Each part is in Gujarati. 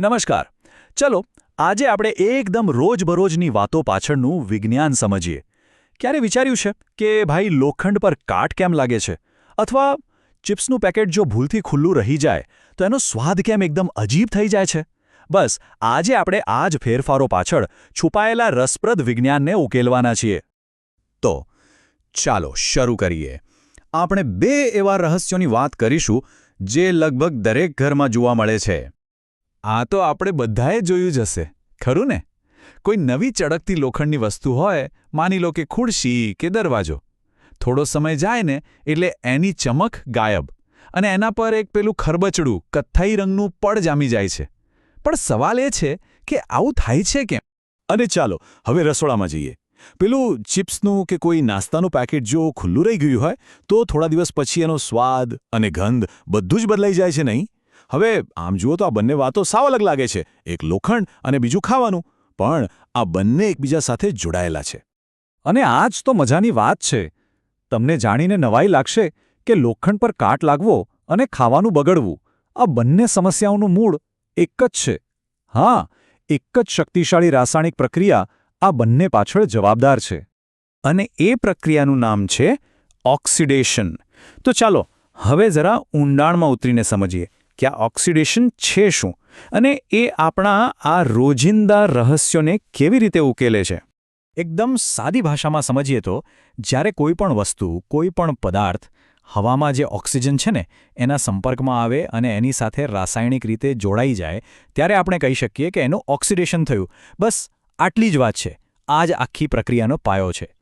નમસ્કાર. ચલો, આજે આપણે એકદમ રોજબરોજની વાતો પાછળનું વિજ્ઞાન સમજીએ. ક્યારે વિચાર્યું છે કે ભાઈ, લોખંડ પર કાટ કેમ લાગે છે? અથવા ચિપ્સનું પેકેટ જો ભૂલથી ખુલ્લું રહી જાય, તો એનો સ્વાદ કેમ એકદમ અજીબ થઈ જાય છે? બસ, આજે આપણે આ જ ફેરફારો પાછળ છુપાયેલા રસપ્રદ વિજ્ઞાનને ઉકેલવાના છીએ. તો, ચાલો શરૂ કરીએ. આપણે બે એવા રહસ્યોની વાત કરીશું જે લગભગ દરેક ઘરમાં જોવા મળે છે. આ તો આપણે બધાએ જોયું જ હશે, ખરું ને? કોઈ નવી ચળકતી લોખંડની વસ્તુ હોય, માની લો કે ખુરશી કે દરવાજો. થોડો સમય જાય ને, એટલે એની ચમક ગાયબ. અને એના પર એક પેલું ખરબચડું, કથ્થાઈ રંગનું પડ જામી જાય છે. પણ સવાલ એ છે કે આવું થાય છે કેમ? અને ચાલો, હવે રસોડામાં જઈએ. પેલું ચિપ્સનું કે કોઈ નાસ્તાનું પેકેટ જો ખુલ્લું રહી ગયું હોય, તો થોડા દિવસ પછી એનો સ્વાદ અને ગંધ બધું જ બદલાઈ જાય છે નહીં? હવે આમ જુઓ તો આ બંને વાતો સાવ અલગ લાગે છે, એક લોખંડ અને બીજું ખાવાનું. પણ આ બંને એકબીજા સાથે જોડાયેલા છે. અને આ જ તો મજાની વાત છે. તમને જાણીને નવાઈ લાગશે કે લોખંડ પર કાટ લાગવો અને ખાવાનું બગડવું. આ બંને સમસ્યાઓનું મૂળ એક જ છે. હા, એક જ શક્તિશાળી રાસાયણિક પ્રક્રિયા આ બંને પાછળ જવાબદાર છે. અને એ પ્રક્રિયાનું નામ છે ઓક્સિડેશન. તો ચાલો, હવે જરા ઊંડાણમાં ઉતરીને સમજીએ. કે આ ઓક્સિડેશન છે શું? અને એ આપણા આ રોજિંદા રહસ્યોને કેવી રીતે ઉકેલે છે? એકદમ સાદી ભાષામાં સમજીએ તો, જ્યારે કોઈ પણ વસ્તુ, કોઈ પણ પદાર્થ હવામાં જે ઓક્સિજન છે ને, એના સંપર્કમાં આવે અને એની સાથે રાસાયણિક રીતે જોડાઈ જાય, ત્યારે આપણે કહી શકીએ કે એનું ઓક્સિડેશન થયું. બસ, આટલી જ વાત છે. આ જ આખી પ્રક્રિયાનો પાયો છે.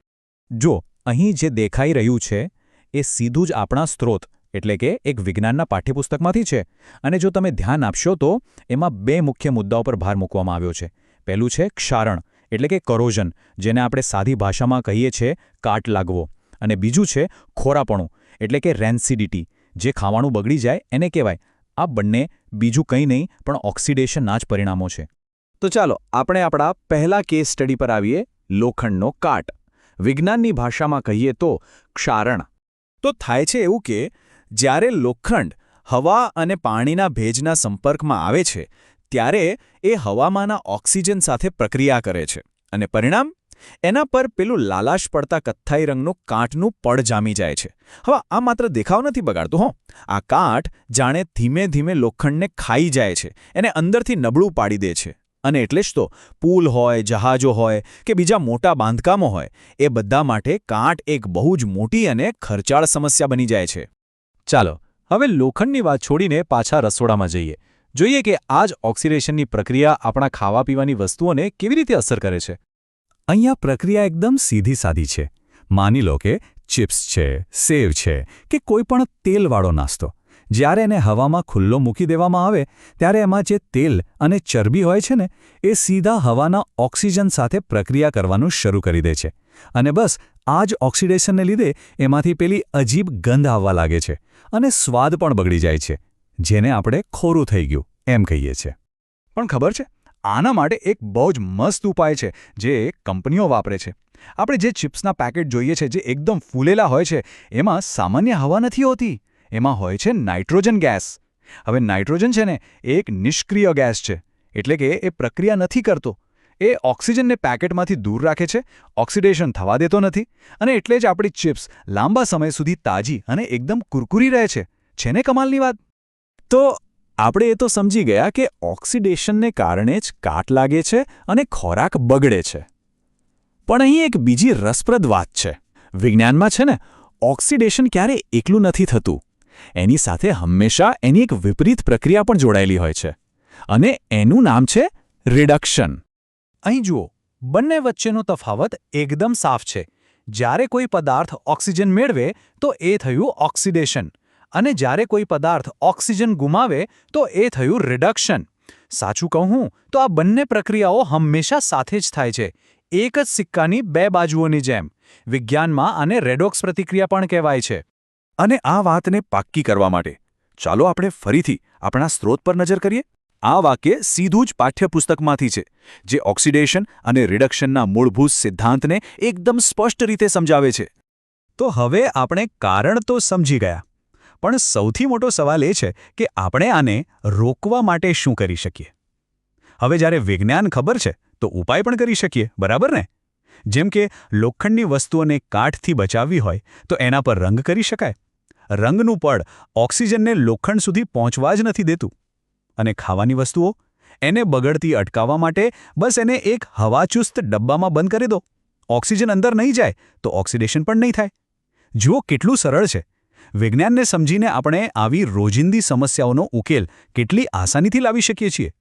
જો અહીં જે દેખાઈ રહ્યું છે, એ સીધું જ આપણા સ્ત્રોત એટલે કે એક વિજ્ઞાનના પાઠ્યપુસ્તકમાંથી છે. અને જો તમે ધ્યાન આપશો તો એમાં બે મુખ્ય મુદ્દાઓ પર ભાર મૂકવામાં આવ્યો છે. પહેલું છે ક્ષારણ, એટલે કે કરોઝન જેને આપણે સાદી ભાષામાં કહીએ છીએ કાટ લાગવો. અને બીજું છે ખોરાપણું, એટલે કે રેન્સિડિટી જે ખાવાનું બગડી જાય એને કહેવાય. આ બંને બીજું કંઈ નહીં, પણ ઓક્સિડેશનના જ પરિણામો છે. તો ચાલો, આપણે આપણા પહેલા કેસ સ્ટડી પર આવીએ, લોખંડનો કાટ. વિજ્ઞાનની ભાષામાં કહીએ તો ક્ષારણ. તો થાય છે એવું કે જ્યારે લોખંડ હવા અને પાણીના ભેજના સંપર્કમાં આવે છે, ત્યારે એ હવામાંના ઓક્સિજન સાથે પ્રક્રિયા કરે છે. અને પરિણામ? એના પર પેલું લાલાશ પડતા કથ્થાઈ રંગનું કાંટનું પડ જામી જાય છે. હવે આ માત્ર દેખાવ નથી બગાડતું, હો. આ કાંટ જાણે ધીમે ધીમે લોખંડને ખાઈ જાય છે, એને અંદરથી નબળું પાડી દે છે. અને એટલે જ તો પુલ હોય, જહાજો હોય કે બીજા મોટા બાંધકામો હોય, એ બધા માટે કાંટ એક બહુ જ મોટી અને ખર્ચાળ સમસ્યા બની જાય છે. ચાલો, હવે લોખંડની વાત છોડીને પાછા રસોડામાં જઈએ. જોઈએ કે આ જ ઓક્સિડેશનની પ્રક્રિયા આપણા ખાવા પીવાની વસ્તુઓને કેવી રીતે અસર કરે છે. અહીંયા પ્રક્રિયા એકદમ સીધી સાધી છે. માની લો કે ચિપ્સ છે, સેવ છે કે કોઈ પણ તેલવાળો નાસ્તો. જ્યારે એને હવામાં ખુલ્લો મૂકી દેવામાં આવે, ત્યારે એમાં જે તેલ અને ચરબી હોય છે ને, એ સીધા હવાના ઓક્સિજન સાથે પ્રક્રિયા કરવાનું શરૂ કરી દે છે. અને બસ, આ જ ઓક્સિડેશનને લીધે એમાંથી પેલી અજીબ ગંધ આવવા લાગે છે અને સ્વાદ પણ બગડી જાય છે, જેને આપણે ખોરું થઈ ગયું એમ કહીએ છીએ પણ ખબર છે, આના માટે એક બહુ જ મસ્ત ઉપાય છે જે કંપનીઓ વાપરે છે. આપણે જે ચિપ્સના પેકેટ જોઈએ છે જે એકદમ ફૂલેલા હોય છે, એમાં સામાન્ય હવા નથી હોતી. એમાં હોય છે નાઇટ્રોજન ગેસ. હવે નાઇટ્રોજન છે ને એક નિષ્ક્રિય ગેસ છે, એટલે કે એ પ્રક્રિયા નથી કરતો. એ ઓક્સિજનને પેકેટમાંથી દૂર રાખે છે, ઓક્સિડેશન થવા દેતો નથી, અને એટલે જ આપણી ચિપ્સ લાંબા સમય સુધી તાજી અને એકદમ કુરકુરી રહે છે. છે ને કમાલની વાત? તો આપણે એ તો સમજી ગયા કે ઓક્સિડેશનને કારણે જ કાટ લાગે છે અને ખોરાક બગડે છે. પણ અહીં એક બીજી રસપ્રદ વાત છે. વિજ્ઞાનમાં છે ને, ઓક્સિડેશન ક્યારે એકલું નથી થતું. એની સાથે હંમેશા એની એક વિપરીત પ્રક્રિયા પણ જોડાયેલી હોય છે. અને એનું નામ છે રિડક્શન. અહીં જુઓ, બંને વચ્ચેનો તફાવત એકદમ સાફ છે. જ્યારે કોઈ પદાર્થ ઓક્સિજન મેળવે, તો એ થયું ઓક્સિડેશન. અને જ્યારે કોઈ પદાર્થ ઓક્સિજન ગુમાવે, તો એ થયું રિડક્શન. સાચું કહું તો આ બંને પ્રક્રિયાઓ હંમેશા સાથે જ થાય છે. એક જ સિક્કાની બે બાજુઓની જેમ. વિજ્ઞાનમાં આને રેડોક્સ પ્રતિક્રિયા પણ કહેવાય છે. અને આ વાતને પાક્કી કરવા માટે. ચાલો આપણે ફરીથી આપણા સ્ત્રોત પર નજર કરીએ. આ વાક્ય સીધું જ પાઠ્યપુસ્તકમાંથી છે, જે ઓક્સિડેશન અને રિડક્શનના મૂળભૂત સિદ્ધાંતને એકદમ સ્પષ્ટ રીતે સમજાવે છે. તો હવે આપણે કારણ તો સમજી ગયા, પણ સૌથી મોટો સવાલ એ છે કે આપણે આને રોકવા માટે શું કરી શકીએ? હવે જ્યારે વિજ્ઞાન ખબર છે, તો ઉપાય પણ કરી શકીએ, બરાબર ને? જેમ કે લોખંડની વસ્તુઓને કાઠથી બચાવવી હોય, તો એના પર રંગ કરી શકાય. રંગનું પડ ઓક્સિજનને લોખંડ સુધી પહોંચવા જ નથી દેતું. અને ખાવાની વસ્તુઓ? એને બગડતી અટકાવવા માટે બસ એને એક હવાચુસ્ત ડબ્બામાં બંધ કરી દો. ઓક્સિજન અંદર નહીં જાય તો ઓક્સિડેશન પણ નહીં થાય. જુઓ કેટલું સરળ છે. વિજ્ઞાનને સમજીને આપણે આવી રોજિંદી સમસ્યાઓનો ઉકેલ કેટલી આસાનીથી લાવી શકીએ છીએ.